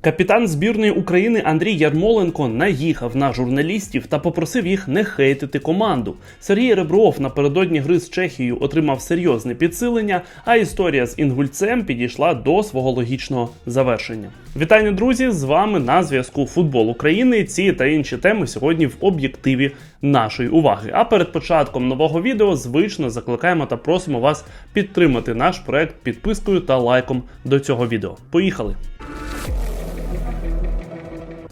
Капітан збірної України Андрій Ярмоленко наїхав на журналістів та попросив їх не хейтити команду. Сергій Ребров напередодні гри з Чехією отримав серйозне підсилення, а історія з інгульцем підійшла до свого логічного завершення. Вітання, друзі! З вами на зв'язку Футбол України. Ці та інші теми сьогодні в об'єктиві нашої уваги. А перед початком нового відео звично закликаємо та просимо вас підтримати наш проект підпискою та лайком до цього відео. Поїхали!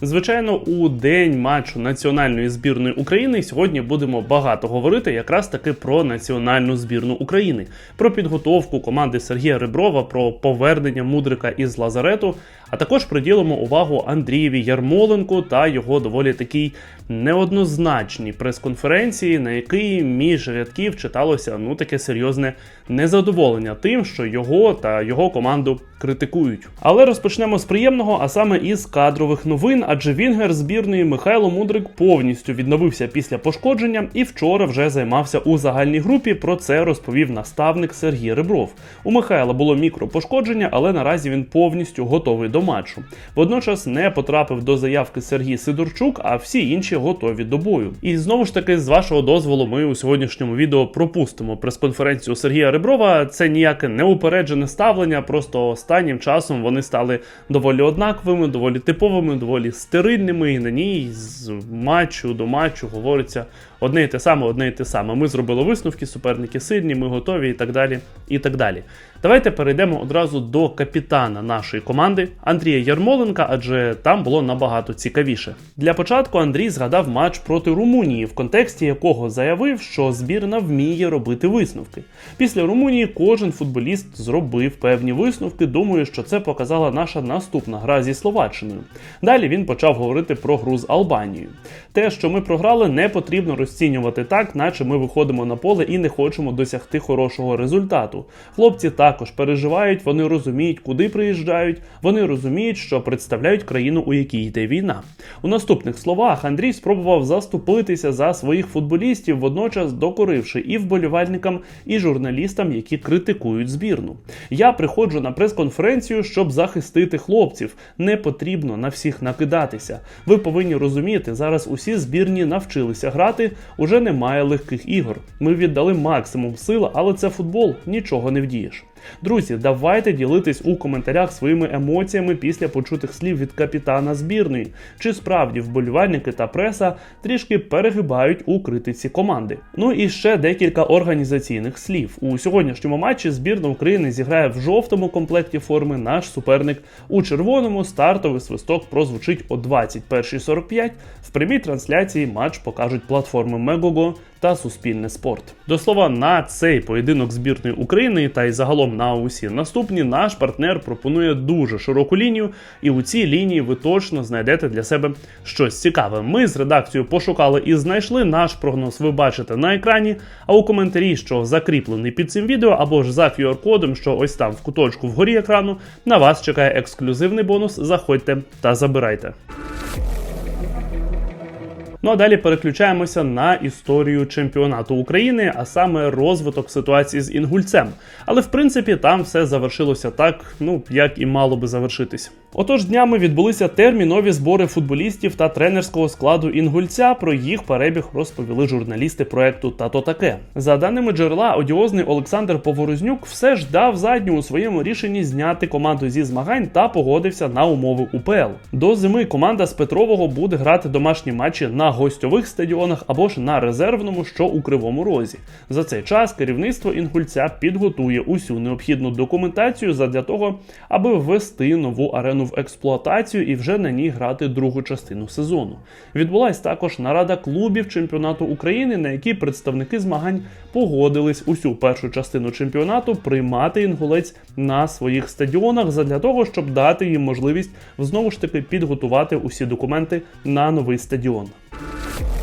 Звичайно, у день матчу національної збірної України сьогодні будемо багато говорити якраз таки про національну збірну України, про підготовку команди Сергія Реброва, про повернення мудрика із Лазарету. А також приділимо увагу Андрієві Ярмоленку та його доволі такій неоднозначній прес-конференції, на якій між рядків читалося ну таке серйозне незадоволення тим, що його та його команду критикують. Але розпочнемо з приємного, а саме із кадрових новин, адже Вінгер збірної Михайло Мудрик повністю відновився після пошкодження і вчора вже займався у загальній групі. Про це розповів наставник Сергій Ребров. У Михайла було мікропошкодження, але наразі він повністю готовий до матчу. Водночас не потрапив до заявки Сергій Сидорчук, а всі інші готові до бою. І знову ж таки, з вашого дозволу, ми у сьогоднішньому відео пропустимо прес-конференцію Сергія Реброва. Це ніяке неупереджене ставлення, просто останнім часом вони стали доволі однаковими, доволі типовими, доволі стерильними. І на ній з матчу до матчу говориться одне і те саме, одне і те саме. Ми зробили висновки, суперники сильні, ми готові і так далі. І так далі. Давайте перейдемо одразу до капітана нашої команди Андрія Ярмоленка, адже там було набагато цікавіше. Для початку Андрій згадав матч проти Румунії, в контексті якого заявив, що збірна вміє робити висновки. Після Румунії кожен футболіст зробив певні висновки. Думаю, що це показала наша наступна гра зі Словаччиною. Далі він почав говорити про гру з Албанією. Те, що ми програли, не потрібно розцінювати так, наче ми виходимо на поле і не хочемо досягти хорошого результату. Хлопці також переживають, вони розуміють, куди приїжджають, вони розуміють, що представляють країну, у якій йде війна. У наступних словах Андрій спробував заступитися за своїх футболістів, водночас докоривши і вболівальникам, і журналістам, які критикують збірну. Я приходжу на прес-конференцію, щоб захистити хлопців. Не потрібно на всіх накидатися. Ви повинні розуміти, зараз усі збірні навчилися грати, уже немає легких ігор. Ми віддали максимум сил, але це футбол, нічого не вдієш. Друзі, давайте ділитись у коментарях своїми емоціями після почутих слів від капітана збірної. Чи справді вболівальники та преса трішки перегибають у критиці команди? Ну і ще декілька організаційних слів. У сьогоднішньому матчі збірна України зіграє в жовтому комплекті форми. Наш суперник у червоному стартовий свисток прозвучить о 21.45. В прямій трансляції матч покажуть платформи Мегого та Суспільне спорт. До слова, на цей поєдинок збірної України та й загалом на усі наступні наш партнер пропонує дуже широку лінію, і у цій лінії ви точно знайдете для себе щось цікаве. Ми з редакцією пошукали і знайшли наш прогноз. Ви бачите на екрані. А у коментарі, що закріплений під цим відео, або ж за QR-кодом, що ось там в куточку вгорі екрану, на вас чекає ексклюзивний бонус. Заходьте та забирайте. Ну а далі переключаємося на історію чемпіонату України, а саме розвиток ситуації з інгульцем. Але в принципі там все завершилося так, ну як і мало би завершитись. Отож, днями відбулися термінові збори футболістів та тренерського складу інгульця. Про їх перебіг розповіли журналісти проекту Тато таке. За даними джерела, одіозний Олександр Поворознюк все ж дав задню у своєму рішенні зняти команду зі змагань та погодився на умови УПЛ. До зими команда з Петрового буде грати домашні матчі на гостьових стадіонах або ж на резервному, що у Кривому Розі. За цей час керівництво інгульця підготує усю необхідну документацію задля того, аби ввести нову арену в експлуатацію і вже на ній грати другу частину сезону. Відбулась також нарада клубів чемпіонату України, на якій представники змагань погодились усю першу частину чемпіонату приймати інгулець на своїх стадіонах задля того, щоб дати їм можливість знову ж таки підготувати усі документи на новий стадіон. Thank you.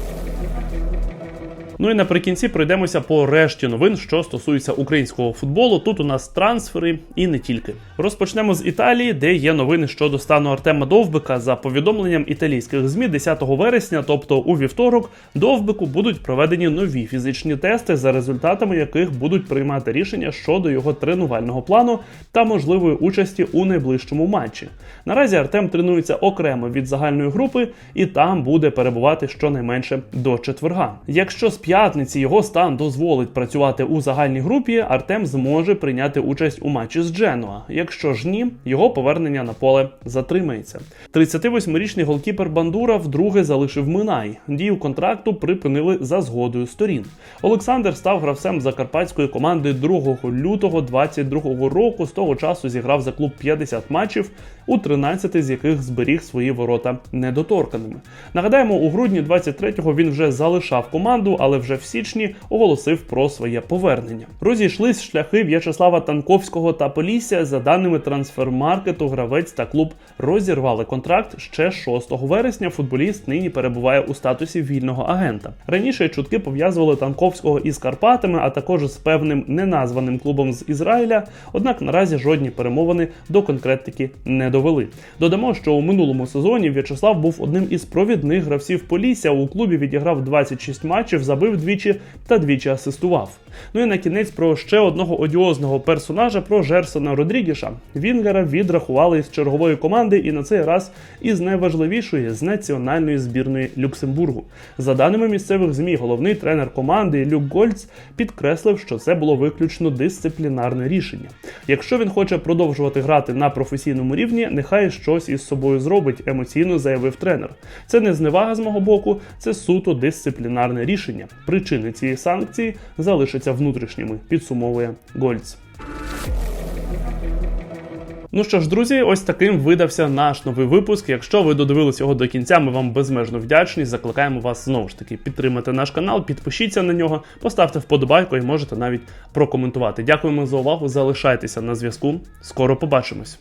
Ну і наприкінці пройдемося по решті новин, що стосуються українського футболу. Тут у нас трансфери і не тільки. Розпочнемо з Італії, де є новини щодо стану Артема Довбика. За повідомленням італійських змі, 10 вересня, тобто у вівторок, Довбику будуть проведені нові фізичні тести, за результатами яких будуть приймати рішення щодо його тренувального плану та можливої участі у найближчому матчі. Наразі Артем тренується окремо від загальної групи, і там буде перебувати щонайменше до четверга. Якщо з п'ятниці його стан дозволить працювати у загальній групі, Артем зможе прийняти участь у матчі з Дженуа. Якщо ж ні, його повернення на поле затримається. 38-річний голкіпер Бандура вдруге залишив Минай. Дію контракту припинили за згодою сторін. Олександр став гравцем закарпатської команди 2 лютого 2022 року. З того часу зіграв за клуб 50 матчів, у 13 з яких зберіг свої ворота недоторканими. Нагадаємо, у грудні 23-го він вже залишав команду, але вже в січні оголосив про своє повернення. Розійшлись шляхи В'ячеслава Танковського та Полісся. За даними трансфермаркету, гравець та клуб розірвали контракт ще 6 вересня. Футболіст нині перебуває у статусі вільного агента. Раніше чутки пов'язували Танковського із Карпатами, а також з певним неназваним клубом з Ізраїля. Однак наразі жодні перемовини до конкретики не довели. Додамо, що у минулому сезоні В'ячеслав був одним із провідних гравців Полісся. У клубі відіграв 26 матчів, забив двічі та двічі асистував. Ну і на кінець про ще одного одіозного персонажа про Жерсона Родрігіша. Вінгера відрахували із чергової команди і на цей раз із найважливішої з національної збірної Люксембургу. За даними місцевих змі, головний тренер команди Люк Гольц підкреслив, що це було виключно дисциплінарне рішення. Якщо він хоче продовжувати грати на професійному рівні, нехай щось із собою зробить, емоційно заявив тренер. Це не зневага з мого боку, це суто дисциплінарне рішення. Причини цієї санкції залишаться внутрішніми, підсумовує Гольц. Ну що ж, друзі, ось таким видався наш новий випуск. Якщо ви додивились його до кінця, ми вам безмежно вдячні. Закликаємо вас знову ж таки підтримати наш канал, підпишіться на нього, поставте вподобайку і можете навіть прокоментувати. Дякуємо за увагу. Залишайтеся на зв'язку. Скоро побачимось.